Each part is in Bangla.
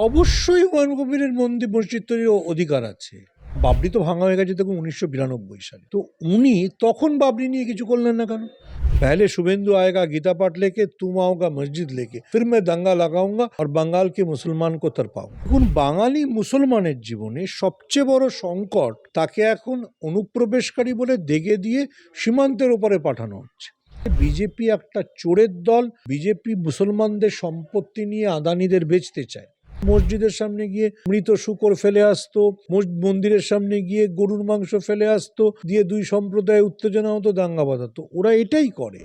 অবশ্যই হুমায়ুন কবিরের মন্দির মসজিদ তৈরির অধিকার আছে বাবরি তো ভাঙা হয়ে গেছে দেখুন উনিশশো বিরানব্বই সালে তো উনি তখন বাবরি নিয়ে কিছু করলেন না কেন पहले शुभेंदु आएगा गीता पाठ लेके तुम आओगा मस्जिद लेके फिर मैं दंगा लगाऊंगा और बंगाल के मुसलमान को तरपाऊंगा এখন বাঙালি মুসলমানের জীবনে সবচেয়ে বড় সংকট তাকে এখন অনুপ্রবেশকারী বলে দেগে দিয়ে সীমান্তের উপরে পাঠানো হচ্ছে বিজেপি একটা চোরের দল বিজেপি মুসলমানদের সম্পত্তি নিয়ে আদানিদের বেচতে চায় মসজিদের সামনে গিয়ে মৃত শুকর ফেলে আসতো মন্দিরের সামনে গিয়ে গরুর মাংস ফেলে আসতো, দিয়ে দুই সম্প্রদায় উত্তেজনা হতো দাঙ্গা বাঁধাতো। ওরা এটাই করে।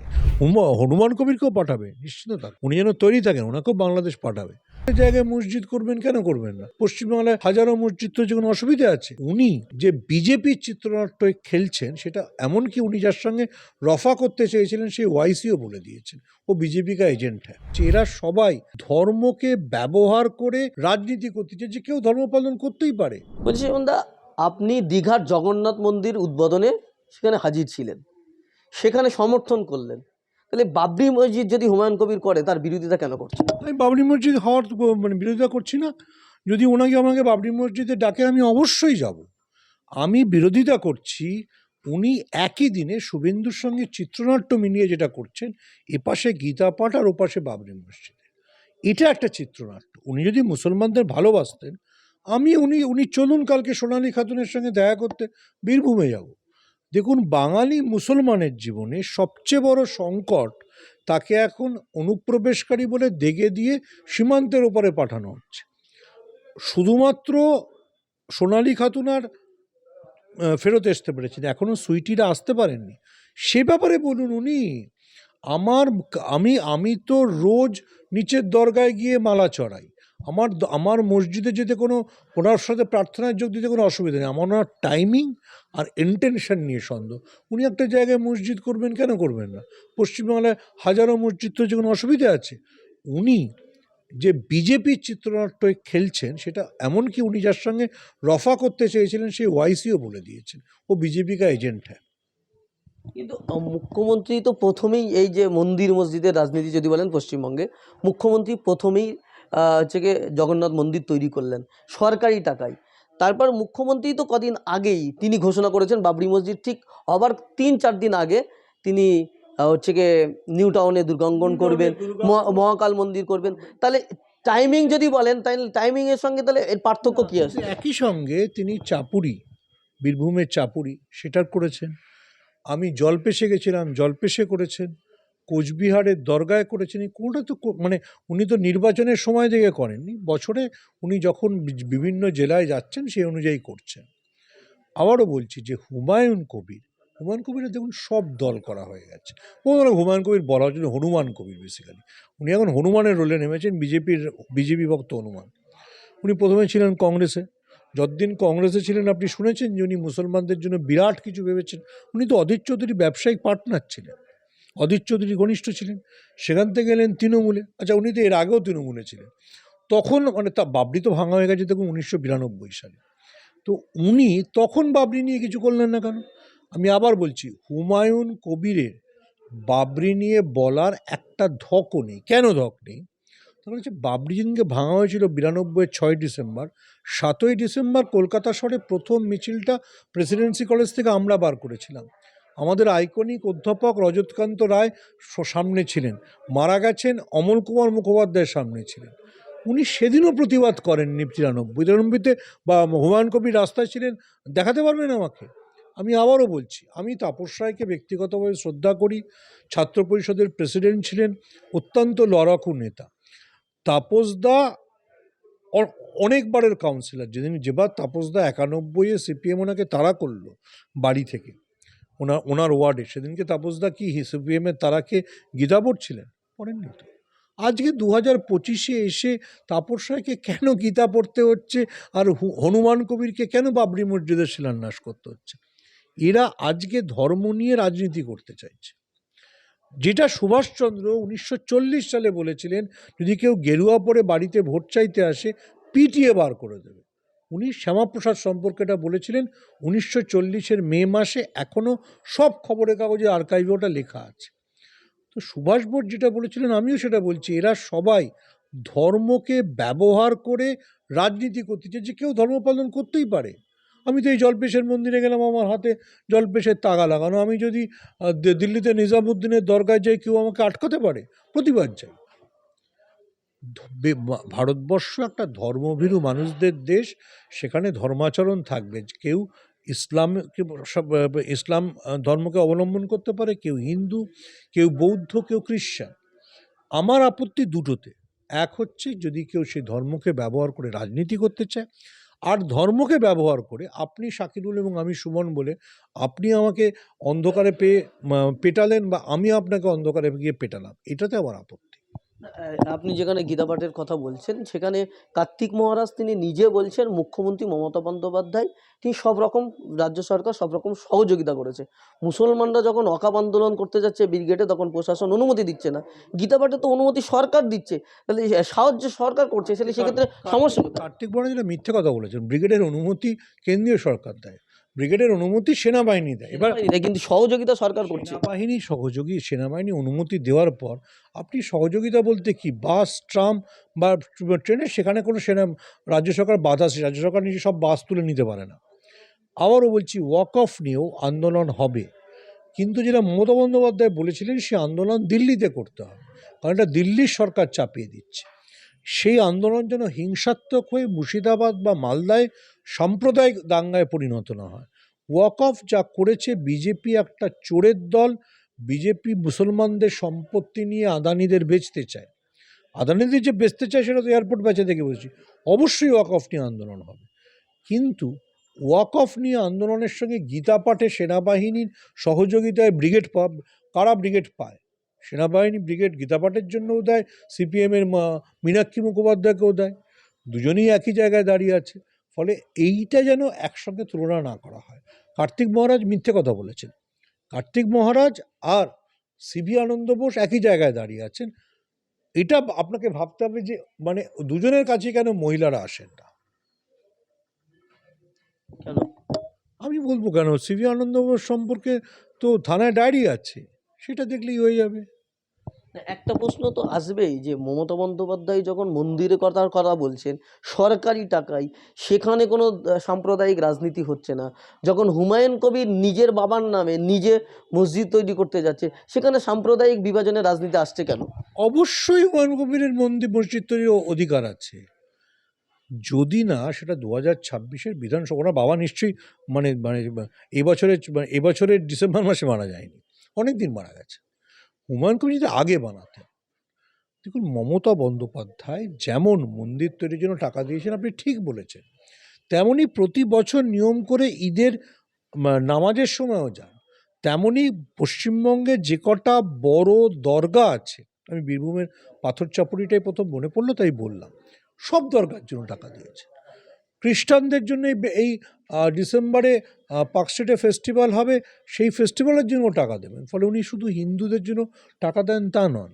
হনুমান কবিরকেও পাঠাবে, নিশ্চিত থাক। উনি যেন তৈরি থাকেন, ওনাকেও বাংলাদেশ পাঠাবে। জায়গায় মসজিদ করবেন কেন করবেন না? পশ্চিমবাংলায় হাজারো মসজিদ তো যে কোনো অসুবিধা আছে। উনি যে বিজেপির চিত্রনাট্য খেলছেন, সেটা এমনকি উনি যার সঙ্গে রফা করতে চেয়েছিলেন, সেই ওয়াইসিও বলে দিয়েছেন। ও বিজেপি কা এজেন্ট হ্যাঁ এরা সবাই ধর্মকে ব্যবহার করে রাজনীতি করতে যে কেউ ধর্ম পালন করতেই পারে। বলছি দা আপনি দীঘার জগন্নাথ মন্দির উদ্বোধনে সেখানে হাজির ছিলেন। সেখানে সমর্থন করলেন। তাহলে বাবরি মসজিদ যদি হুমায়ুন কবির করে, তার বিরোধিতা কেন করছে? আমি বাবরি মসজিদ হওয়ার মানে বিরোধিতা করছি না। যদি ওনাকে আমাকে বাবরি মসজিদে ডাকে, আমি অবশ্যই যাব। আমি বিরোধিতা করছি, উনি একই দিনে শুভেন্দুর সঙ্গে চিত্রনাট্য মিলিয়ে যেটা করছেন, এপাশে গীতা পাঠ আর ওপাশে বাবরি মসজিদে। এটা একটা চিত্রনাট্য। উনি যদি মুসলমানদের ভালোবাসতেন, আমি উনি উনি চলুন কালকে সোনালী খাতুনের সঙ্গে দেখা করতে বীরভূমে যাব। দেখুন, বাঙালি মুসলমানের জীবনে সবচেয়ে বড় সংকট তাকে এখন অনুপ্রবেশকারী বলে দেগে দিয়ে সীমান্তের ওপরে পাঠানো হচ্ছে। শুধুমাত্র সোনালি খাতুন আর ফেরত আসতে পেরেছেন এখনও সুইটিরা আসতে পারেননি। সে ব্যাপারে বলুন উনি, আমার, আমি আমি তো রোজ নিচের দরগায় গিয়ে মালা চড়াই। আমার আমার মসজিদে যেতে কোনো, ওনার সাথে প্রার্থনায় যোগ দিতে কোনো অসুবিধা নেই। আমার ওনার টাইমিং আর ইন্টেনশন নিয়ে সন্দেহ। উনি একটা জায়গায় মসজিদ করবেন কেন করবেন না? পশ্চিমবাংলায় হাজারো মসজিদ তো যে কোনো অসুবিধা আছে। উনি যে বিজেপির চিত্রনাট্য খেলছেন, সেটা এমনকি উনি যার সঙ্গে রফা করতে চেয়েছিলেন, সেই ওয়াইসিও বলে দিয়েছেন। ও বিজেপি কা এজেন্ট হ্যাঁ কিন্তু মুখ্যমন্ত্রী তো প্রথমেই এই যে মন্দির মসজিদের রাজনীতি যদি বলেন পশ্চিমবঙ্গে, মুখ্যমন্ত্রী প্রথমেই হচ্ছে গিয়ে জগন্নাথ মন্দির তৈরি করলেন। সরকারি টাকায়। তারপর মুখ্যমন্ত্রী তো কদিন আগেই তিনি ঘোষণা করেছেন বাবরি মসজিদ ঠিক হবার তিন চার দিন আগে তিনি হচ্ছে গিয়ে নিউ টাউনে দুর্গাঙ্গন করবেন মহা- মহাকাল মন্দির করবেন। তাহলে টাইমিং যদি বলেন তাহলে টাইমিংয়ের সঙ্গে তাহলে এর পার্থক্য কী আছে? একই সঙ্গে তিনি চাপুরি বীরভূমের চাপুরি সেটার করেছেন। আমি জলপেশে গেছিলাম জলপেশে করেছেন। কোচবিহারের দরগায় করেছেন। কোনটা তো মানে উনি তো নির্বাচনের সময় থেকে করেননি, বছরে উনি যখন বিভিন্ন জেলায় যাচ্ছেন সেই অনুযায়ী করছেন। আবারও বলছি যে হুমায়ুন কবির, হুমায়ুন কবিরের দেখুন সব দল করা হয়ে গেছে। ওনারা হুমায়ুন কবির বলা হচ্ছে হনুমান কবির বেসিক্যালি উনি এখন হনুমানের রোলে নেমেছেন, বিজেপির, বিজেপি ভক্ত হনুমান। উনি প্রথমে ছিলেন কংগ্রেসে। যতদিন কংগ্রেসে ছিলেন, আপনি শুনেছেন যে উনি মুসলমানদের জন্য বিরাট কিছু ভেবেছেন। উনি তো অধীর চৌধুরী ব্যবসায়িক পার্টনার ছিলেন। অধীর চৌধুরী ঘনিষ্ঠ ছিলেন, সেখান থেকে গেলেন তৃণমূলে। আচ্ছা উনি তো এর আগেও তৃণমূলে ছিলেন। তখন মানে তা বাবরি তো ভাঙা হয়ে গেছে দেখুন উনিশশো বিরানব্বই সালে। তো উনি তখন বাবরি নিয়ে কিছু করলেন না কেন? আমি আবার বলছি, হুমায়ুন কবিরের বাবরি নিয়ে বলার একটা ধকও নেই। কেন ধক নেই? তখন হচ্ছে বাবরি যেদিনকে ভাঙা হয়েছিল বিরানব্বই ছয় ডিসেম্বর, সাতই ডিসেম্বর কলকাতা শহরে প্রথম মিছিলটা প্রেসিডেন্সি কলেজ থেকে আমরা বার করেছিলাম। আমাদের আইকনিক অধ্যাপক রজতকান্ত রায় সামনে ছিলেন। মারা গেছেন অমল কুমার মুখোপাধ্যায়ের সামনে ছিলেন। উনি সেদিনও প্রতিবাদ করেননি তিরানব্বই তিরানব্বইতে বা হুমায়ুন কবির রাস্তায় ছিলেন, দেখাতে পারবেন আমাকে? আমি আবারও বলছি, আমি তাপস রায়কে ব্যক্তিগতভাবে শ্রদ্ধা করি। ছাত্র পরিষদের প্রেসিডেন্ট ছিলেন, অত্যন্ত লড়াকু নেতা। তাপসদা অনেকবারের কাউন্সিলর, যেদিন যেবার তাপসদা একানব্বইয়ে সিপিএম ওনাকে তাড়া করল বাড়ি থেকে। ওনার ওনার ওয়ার্ডে। সেদিনকে তাপসদা কি সিপিএমের তারাকে গীতা পড়ছিলেন পড়েননি তো। আজকে দু হাজার পঁচিশে এসে তাপস রায়কে কেন গীতা পড়তে হচ্ছে আর হনুমান কবিরকে কেন বাবরি মসজিদের শিলান্যাস করতে হচ্ছে? এরা আজকে ধর্ম নিয়ে রাজনীতি করতে চাইছে। যেটা সুভাষচন্দ্র উনিশশো চল্লিশ সালে বলেছিলেন, যদি কেউ গেরুয়া পরে বাড়িতে ভোট চাইতে আসে, পিটিয়ে বার করে দেবে। উনি শ্যামাপ্রসাদ সম্পর্কে এটা বলেছিলেন উনিশশো চল্লিশের মে মাসে এখনও সব খবরের কাগজে আর্কাইভে ওটা লেখা আছে। তো সুভাষ বোস যেটা বলেছিলেন আমিও সেটা বলছি, এরা সবাই ধর্মকে ব্যবহার করে রাজনীতি করতে যে কেউ ধর্ম পালন করতেই পারে। আমি তো এই জলপেশের মন্দিরে গেলাম, আমার হাতে জলপেশের তাগা লাগানো। আমি যদি দিল্লিতে নিজামুদ্দিনের দরগায় যাই কেউ আমাকে আটকাতে পারে, প্রতিবাদ ভা- ভারতবর্ষ একটা ধর্মভীরু মানুষদের দেশ, সেখানে ধর্মাচরণ থাকবে। কেউ ইসলাম ইসলাম ধর্মকে অবলম্বন করতে পারে, কেউ হিন্দু, কেউ বৌদ্ধ, কেউ খ্রিস্টান আমার আপত্তি দুটোতে। এক হচ্ছে যদি কেউ সেই ধর্মকে ব্যবহার করে রাজনীতি করতে চায়, আর ধর্মকে ব্যবহার করে আপনি শাকিরুল এবং আমি সুমন বলে আপনি আমাকে অন্ধকারে পেয়ে পেটালেন বা আমি আপনাকে অন্ধকারে গিয়ে পেটালাম, এটাতে আমার আপত্তি। আপনি যেখানে গীতা পাঠের কথা বলছেন সেখানে কার্তিক মহারাজ তিনি নিজে বলছেন মুখ্যমন্ত্রী মমতা বন্দ্যোপাধ্যায় তিনি সব রকম রাজ্য সরকার সব রকম সহযোগিতা করেছে। মুসলমানরা যখন অকাপ আন্দোলন করতে যাচ্ছে ব্রিগেডে তখন প্রশাসন অনুমতি দিচ্ছে না। গীতা পাঠে তো অনুমতি সরকার দিচ্ছে। তাহলে সাহায্য সরকার করছে তাহলে সেক্ষেত্রে সমস্যা? কার্তিক যেটা মিথ্যে কথা বলেছেন ব্রিগেডের অনুমতি কেন্দ্রীয় সরকার দেয়। ব্রিগেডের অনুমতি সেনাবাহিনী দেয়। এবার কিন্তু সহযোগিতা সরকার করছে। সেনাবাহিনী সহযোগী সেনাবাহিনী অনুমতি দেওয়ার পর আপনি সহযোগিতা বলতে কি? বাস ট্রাম বা ট্রেনে সেখানে কোনো সেনা রাজ্য সরকার বাধা সে- রাজ্য সরকার নিজে সব বাস তুলে নিতে পারে না। আবারও বলছি ওয়াক অফ নিয়েও আন্দোলন হবে। কিন্তু যেটা মমতা বন্দ্যোপাধ্যায় বলেছিলেন সে আন্দোলন দিল্লিতে করতে হবে। কারণ এটা দিল্লির সরকার চাপিয়ে দিচ্ছে। সেই আন্দোলন যেন হিংসাত্মক হয়ে মুর্শিদাবাদ বা মালদায় সাম্প্রদায়িক দাঙ্গায় পরিণত না হয়। ওয়াক অফ যা করেছে বিজেপি একটা চোরের দল, বিজেপি মুসলমানদের সম্পত্তি নিয়ে আদানিদের বেচতে চায়। আদানিদের যে বেচতে চায় সেটা তো এয়ারপোর্ট বেচে থেকে বলছি অবশ্যই ওয়াক অফ নিয়ে আন্দোলন হবে। কিন্তু ওয়াক অফ নিয়ে আন্দোলনের সঙ্গে গীতা পাঠে সেনাবাহিনীর সহযোগিতায় ব্রিগেড পা, কারা ব্রিগেড পায়? সেনাবাহিনী ব্রিগেড গীতা পাঠের জন্যও দেয়, সিপিএমের মীনাক্ষী মুখোপাধ্যায়কেও দেয়। দুজনেই একই জায়গায় দাঁড়িয়ে আছে। ফলে এইটা যেন একসঙ্গে তুলনা না করা হয়। কার্তিক মহারাজ মিথ্যে কথা বলেছেন। কার্তিক মহারাজ আর সিভি আনন্দ বোস একই জায়গায় দাঁড়িয়ে আছেন। এটা আপনাকে ভাবতে হবে যে মানে দুজনের কাছে কেন মহিলারা আসেন না? আমি বলব কেন? সিভি আনন্দ বোস সম্পর্কে তো থানায় ডায়েরি আছে। সেটা দেখলেই হয়ে যাবে। একটা প্রশ্ন তো আসবেই যে মমতা বন্দ্যোপাধ্যায় যখন মন্দিরে কথার কথা বলছেন, সরকারি টাকায় সেখানে কোনো সাম্প্রদায়িক রাজনীতি হচ্ছে না। যখন হুমায়ুন কবির নিজের বাবার নামে নিজে মসজিদ তৈরি করতে যাচ্ছে, সেখানে সাম্প্রদায়িক বিভাজনের রাজনীতি আসছে কেন? অবশ্যই হুমায়ুন কবিরের মন্দির, মসজিদ তৈরির অধিকার আছে। যদি না, সেটা দু হাজার ছাব্বিশের বিধানসভা বাবা নিশ্চয়ই মানে মানে এবছরের মানে এবছরের ডিসেম্বর মাসে মারা যায়নি। অনেক দিন মারা গেছে। হুমায়ুন কবির যদি আগে বানাতেন। দেখুন, মমতা বন্দ্যোপাধ্যায় যেমন মন্দির তৈরির জন্য টাকা দিয়েছেন, আপনি ঠিক বলেছেন। তেমনি প্রতি বছর নিয়ম করে ঈদের নামাজের সময়ও যান। তেমনি পশ্চিমবঙ্গে যে কটা বড় দরগা আছে, আমি বীরভূমের পাথর চাপড়িটাই প্রথম মনে পড়ল, তাই বললাম। সব দরগার জন্য টাকা দিয়েছে খ্রিস্টানদের জন্য এই ডিসেম্বরে পার্ক স্ট্রিটে ফেস্টিভ্যাল হবে, সেই ফেস্টিভ্যালের জন্য টাকা দেবেন। ফলে উনি শুধু হিন্দুদের জন্য টাকা দেন তা নন।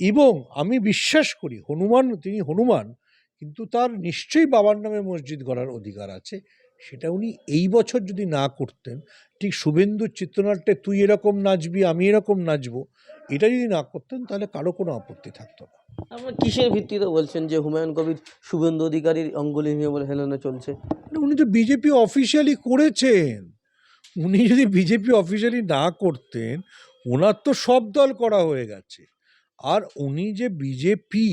এবং আমি বিশ্বাস করি, হনুমান, তিনি হনুমান, কিন্তু তার নিশ্চয়ই বাবার নামে মসজিদ গড়ার অধিকার আছে। সেটা উনি এই বছর যদি না করতেন, ঠিক শুভেন্দুর চিত্রনাট্যে তুই এরকম নাচবি, আমি এরকম নাচবো এটা যদি না করতেন তাহলে কারও কোনো আপত্তি থাকতো না। আপনার কিসের ভিত্তিতে বলছেন যে হুমায়ুন কবির শুভেন্দু অধিকারীর অঙ্গুলি নিয়ে বলে হেলনে চলছে? উনি তো বিজেপি অফিসিয়ালি করেছেন। উনি যদি বিজেপি অফিসিয়ালি না করতেন ওনার তো সব দল করা হয়ে গেছে। আর উনি যে বিজেপি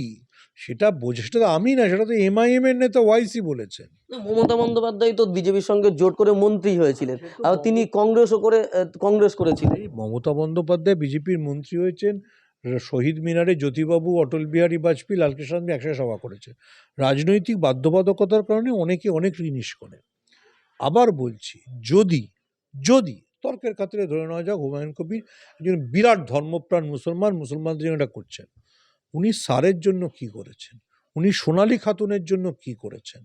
সেটা বোঝে সেটা তো আমি না সেটা তো এমআইএম এর নেতা ওয়াইসি বলেছেন মমতা বন্দ্যোপাধ্যায় তো বিজেপির সঙ্গে জোট করে মন্ত্রী হয়েছিলেন। আর তিনি কংগ্রেসও করে কংগ্রেস করেছিলেন। মমতা বন্দ্যোপাধ্যায় বিজেপির মন্ত্রী হয়েছেন শহীদ মিনারে জ্যোতিবাবু অটল বিহারী বাজপেয়ী লালকৃষ্ণ একসাথে সভা করেছে। রাজনৈতিক বাধ্যবাধকতার কারণে অনেকে অনেক জিনিস করে। আবার বলছি যদি যদি তর্কের খাতিরে ধরে নেওয়া যাক হুমায়ুন কবির একজন বিরাট ধর্মপ্রাণ মুসলমান মুসলমানদের জন্য এটা করছেন। উনি সারের জন্য কি করেছেন? উনি সোনালী খাতুনের জন্য কি করেছেন?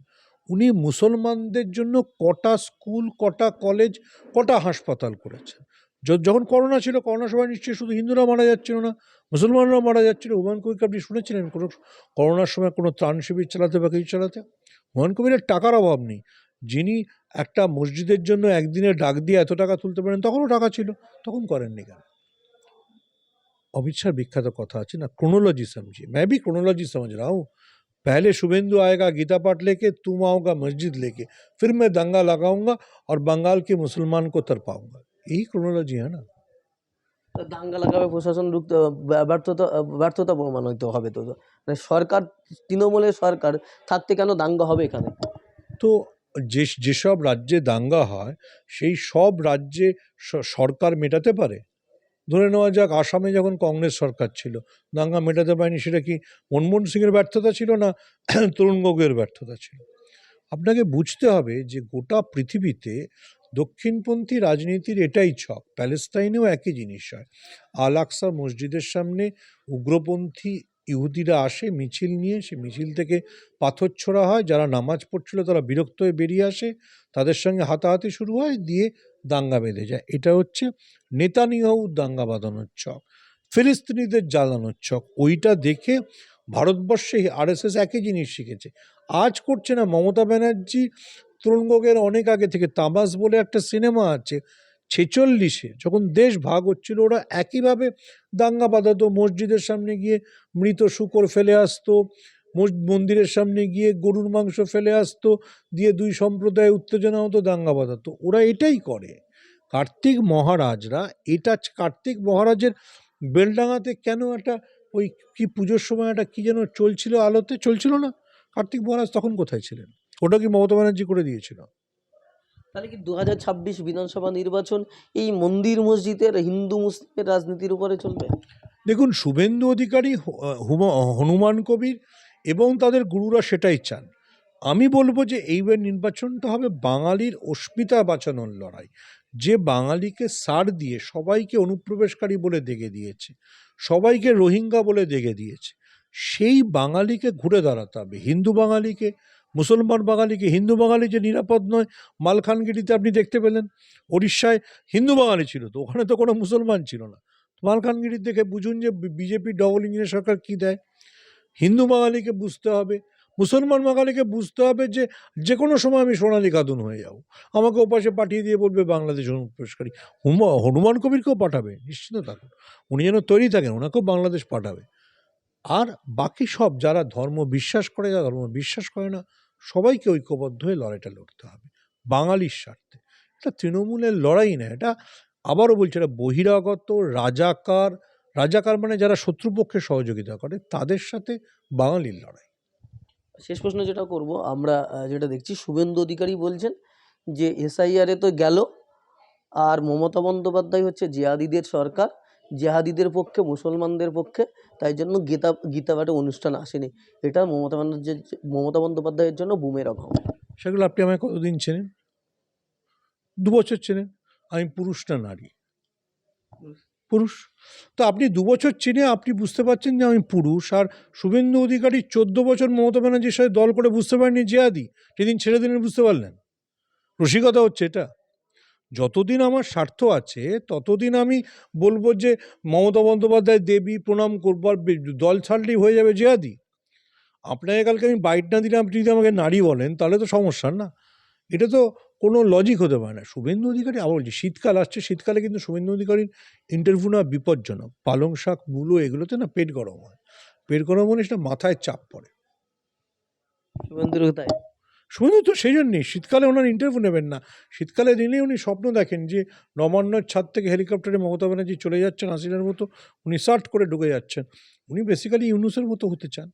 উনি মুসলমানদের জন্য কটা স্কুল, কটা কলেজ, কটা হাসপাতাল করেছেন? যখন করোনা ছিল করোনার সময় নিশ্চয়ই শুধু হিন্দুরা মারা যাচ্ছিল না, মুসলমানরাও মারা যাচ্ছিল। হুমায়ুন কবিরকে আপনি শুনেছিলেন কোনো করোনার সময় কোনো ত্রাণ শিবির চালাতে বা কিছু চালাতে? হুমায়ুন কবিরের টাকার অভাব নেই। যিনি একটা মসজিদের জন্য একদিনে ডাক দিয়ে এত টাকা তুলতে পারেন, তখনও টাকা ছিল, তখন করেননি কেন? अमित शाह विख्यात कथा আছে না क्रोनोलॉजी समझिए मैं भी क्रोनोलॉजी समझ रहा हूँ पहले शुभेंदु आएगा गीता पाठ लेके तुम आओगा मस्जिद लेके फिर मैं दंगा लगाऊंगा और बंगाल के मुसलमान को तरपाऊंगा यही क्रोनोलॉजी है ना তা দাঙ্গা লাগাবে প্রশাসন রুখতে ব্যা- ব্যর্থতা ব্যর্থতা প্রমাণিত হবে তো মানে সরকার তৃণমূলের সরকার থাকতে কেন দাঙ্গা হবে এখানে তো যে যেসব রাজ্যে দাঙ্গা হয় সেই সব রাজ্যে স- সরকার মেটাতে পারে ধরে নেওয়া যাক আসামে যখন কংগ্রেস সরকার ছিল, দাঙ্গা মেটাতে পারেনি সেটা কি মনমোহন সিংয়ের ব্যর্থতা ছিল না তরুণ গগৈয়ের ব্যর্থতা ছিল? আপনাকে বুঝতে হবে যে গোটা পৃথিবীতে দক্ষিণপন্থী রাজনীতির এটাই ছক, প্যালেস্তাইনেও একই জিনিস হয়। আল আকসা মসজিদের সামনে উগ্রপন্থী ইহুদিরা আসে, মিছিল নিয়ে, সে মিছিল থেকে পাথর ছোড়া হয়, যারা নামাজ পড়ছিল তারা বিরক্ত হয়ে বেরিয়ে আসে, তাদের সঙ্গে হাতাহাতি শুরু হয়, দিয়ে দাঙ্গা বেঁধে যায়। এটা হচ্ছে নেতানিয়াহু দাঙ্গা বাঁধানোর ছক, ফিলিস্তিনিদের জ্বালানোর ছক। ওইটা দেখে ভারতবর্ষে আরএসএস একই জিনিস শিখেছে। আজ করছে না মমতা ব্যানার্জি, তরুণগোগের অনেক আগে থেকে তামাস বলে একটা সিনেমা আছে, ছেচল্লিশে, যখন দেশ ভাগ হচ্ছিল, ওরা একইভাবে দাঙ্গা বাঁধাতো, মসজিদের সামনে গিয়ে মৃত শুকর ফেলে আসতো মন্দিরের সামনে গিয়ে গরুর মাংস ফেলে আসতো দিয়ে দুই সম্প্রদায় উত্তেজনা হতো দাঙ্গা বাঁধাতো। ওরা এটাই করে। কার্তিক মহারাজরা এটা কার্তিক মহারাজের বেলডাঙাতে কেন একটা ওই কি পুজোর সময় একটা কী যেন চলছিল আলোতে? চলছিল না। কার্তিক মহারাজ তখন কোথায় ছিলেন? ওটা কি মমতা ব্যানার্জি করে দিয়েছিল? তাহলে কি দু হাজার ছাব্বিশ বিধানসভা নির্বাচন এই মন্দির মসজিদের হিন্দু মুসলিমের রাজনীতির উপরে চলবে? দেখুন শুভেন্দু অধিকারী হনুমান কবির এবং তাদের গুরুরা সেটাই চান। আমি বলব যে এইবার নির্বাচনটা হবে বাঙালির অস্মিতা বাঁচানোর লড়াই। যে বাঙালিকে সার দিয়ে সবাইকে অনুপ্রবেশকারী বলে দেখে দিয়েছে, সবাইকে রোহিঙ্গা বলে দেখে দিয়েছে, সেই বাঙালিকে ঘুরে দাঁড়াতে হবে। হিন্দু বাঙালিকে, মুসলমান বাঙালিকে, হিন্দু বাঙালি যে নিরাপদ নয়, মালখানগিরিতে আপনি দেখতে পেলেন উড়িষ্যায় হিন্দু বাঙালি ছিল তো, ওখানে তো কোনো মুসলমান ছিল না। মালখানগিরির দেখে বুঝুন যে বিজেপি ডবল ইঞ্জিনের সরকার কী দেয়? হিন্দু বাঙালিকে বুঝতে হবে, মুসলমান বাঙালিকে বুঝতে হবে যে যে কোনো সময় আমি সোনালি খাতুন হয়ে যাব। আমাকে ওপাশে পাঠিয়ে দিয়ে বলবে বাংলাদেশ হুমা, হনুমান কবিরকেও পাঠাবে নিশ্চিত থাকুন। উনি যেন তৈরি থাকেন, ওনাকেও বাংলাদেশ পাঠাবে। আর বাকি সব যারা ধর্ম বিশ্বাস করে, যারা ধর্ম বিশ্বাস করে না, সবাইকে ঐক্যবদ্ধ হয়ে লড়াইটা লড়তে হবে। বাঙালির স্বার্থে। এটা তৃণমূলের লড়াই না, এটা আবারও বলছে, এটা বহিরাগত, রাজাকার রাজাকার মানে যারা শত্রুপক্ষে সহযোগিতা করে তাদের সাথে বাঙালির লড়াই। শেষ প্রশ্ন যেটা করব আমরা যেটা দেখছি শুভেন্দু অধিকারী বলছেন যে এসআইআরে তো গেল আর মমতা বন্দ্যোপাধ্যায় হচ্ছে জিহাদিদের সরকার জেহাদিদের পক্ষে মুসলমানদের পক্ষে তাই জন্য গীতা গীতা পাঠে অনুষ্ঠান আসেনি। এটা মমতা ব্যানার্জির মমতা বন্দ্যোপাধ্যায়ের জন্য বুমের অভাব। সেগুলো আপনি আমায় কতদিন চেনেন? দু বছর চেনেন? আমি পুরুষ না নারী পুরুষ। তো আপনি দু বছর চিনে আপনি বুঝতে পারছেন যে আমি পুরুষ। আর শুভেন্দু অধিকারী চোদ্দ বছর মমতা ব্যানার্জির সাথে দল করে বুঝতে পারেননি জিয়াদি সেদিন ছেড়ে দিলেন, বুঝতে পারলেন। রসিকতা হচ্ছে এটা। যতদিন আমার স্বার্থ আছে, ততদিন আমি বলব যে মমতা বন্দ্যোপাধ্যায় দেবী প্রণাম করব আর দল ছাড়লেই হয়ে যাবে জিয়াদি আপনাকে কালকে আমি বাইট না দিলে আপনি যদি আমাকে নারী বলেন, তাহলে তো সমস্যা না। এটা তো কোনো লজিক হতে পারে না। শুভেন্দু অধিকারী আবার বলছি শীতকাল আসছে শীতকালে কিন্তু শুভেন্দু অধিকারীর ইন্টারভিউ না বিপজ্জনক। পালং শাক মূলো এগুলোতে না পেট গরম হয়। পেট গরম হলে সেটা মাথায় চাপ পড়ে। শুভেন্দুর তাই শুধু তো সেই জন্যই শীতকালে ওনার ইন্টারভিউ নেবেন না। শীতকালে দিনে উনি স্বপ্ন দেখেন যে নবান্নর ছাদ থেকে হেলিকপ্টারে মমতা ব্যানার্জি চলে যাচ্ছেন হাসিনার মতো উনি সার্ট করে ঢুকে যাচ্ছেন। উনি বেসিক্যালি ইউনুসের মতো হতে চান।